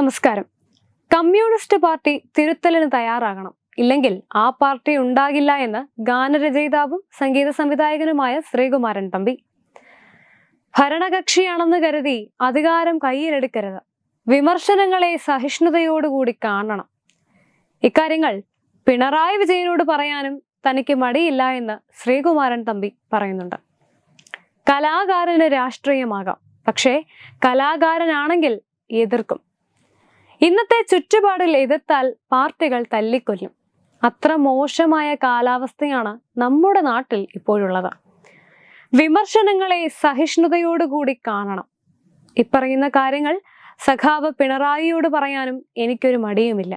നമസ്കാരം. Communist party തിരുത്തലിന് തയ്യാറാകണം. ഇല്ലെങ്കിൽ ആ പാർട്ടി ഉണ്ടാകില്ല എന്ന് ഗാനരചയിതാവും സംഗീത സംവിധായകനുമായ ശ്രീകുമാരൻ തമ്പി. ഭരണകക്ഷിയാണെന്ന് കരുതി അധികാരം കയ്യിലെടുക്കരുത്. വിമർശനങ്ങളെ സഹിഷ്ണുതയോടുകൂടി കാണണം. ഇക്കാര്യങ്ങൾ പിണറായി വിജയനോട് പറയാനും തനിക്ക് മടിയില്ല എന്ന് ശ്രീകുമാരൻ തമ്പി പറയുന്നുണ്ട്. കലാകാരന് രാഷ്ട്രീയമാകാം. പക്ഷേ കലാകാരനാണെങ്കിൽ എതിർക്കും. ഇന്നത്തെ ചുറ്റുപാടിൽ എതിർത്താൽ പാർട്ടികൾ തല്ലിക്കൊല്ലും. അത്ര മോശമായ കാലാവസ്ഥയാണ് നമ്മുടെ നാട്ടിൽ ഇപ്പോഴുള്ളത്. വിമർശനങ്ങളെ സഹിഷ്ണുതയോടുകൂടി കാണണം. ഇപ്പറയുന്ന കാര്യങ്ങൾ സഖാവ് പിണറായിയോട് പറയാനും എനിക്കൊരു മടിയുമില്ല.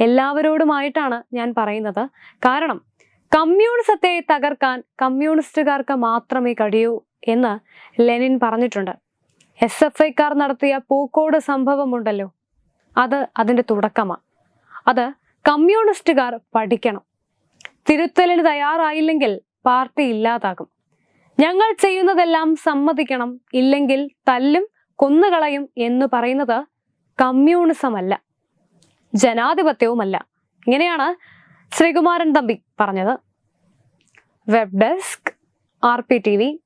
എല്ലാവരോടുമായിട്ടാണ് ഞാൻ പറയുന്നത്. കാരണം കമ്മ്യൂണിസത്തെ തകർക്കാൻ കമ്മ്യൂണിസ്റ്റുകാർക്ക് മാത്രമേ കഴിയൂ എന്ന് ലെനിൻ പറഞ്ഞിട്ടുണ്ട്. എസ് എഫ് ഐക്കാർ നടത്തിയ പൂക്കോട് സംഭവമുണ്ടല്ലോ. അത് അതിന്റെ തുടക്കമാണ് അത് കമ്മ്യൂണിസ്റ്റുകാർ പഠിക്കണം. തിരുത്തലിന് തയ്യാറായില്ലെങ്കിൽ പാർട്ടി ഇല്ലാതാകും. ഞങ്ങൾ ചെയ്യുന്നതെല്ലാം സമ്മതിക്കണം ഇല്ലെങ്കിൽ തല്ലും കൊന്നുകളയും എന്ന് പറയുന്നത് കമ്മ്യൂണിസമല്ല ജനാധിപത്യവുമല്ല. ഇങ്ങനെയാണ് ശ്രീകുമാരൻ തമ്പി പറഞ്ഞത്. Web desk R P T V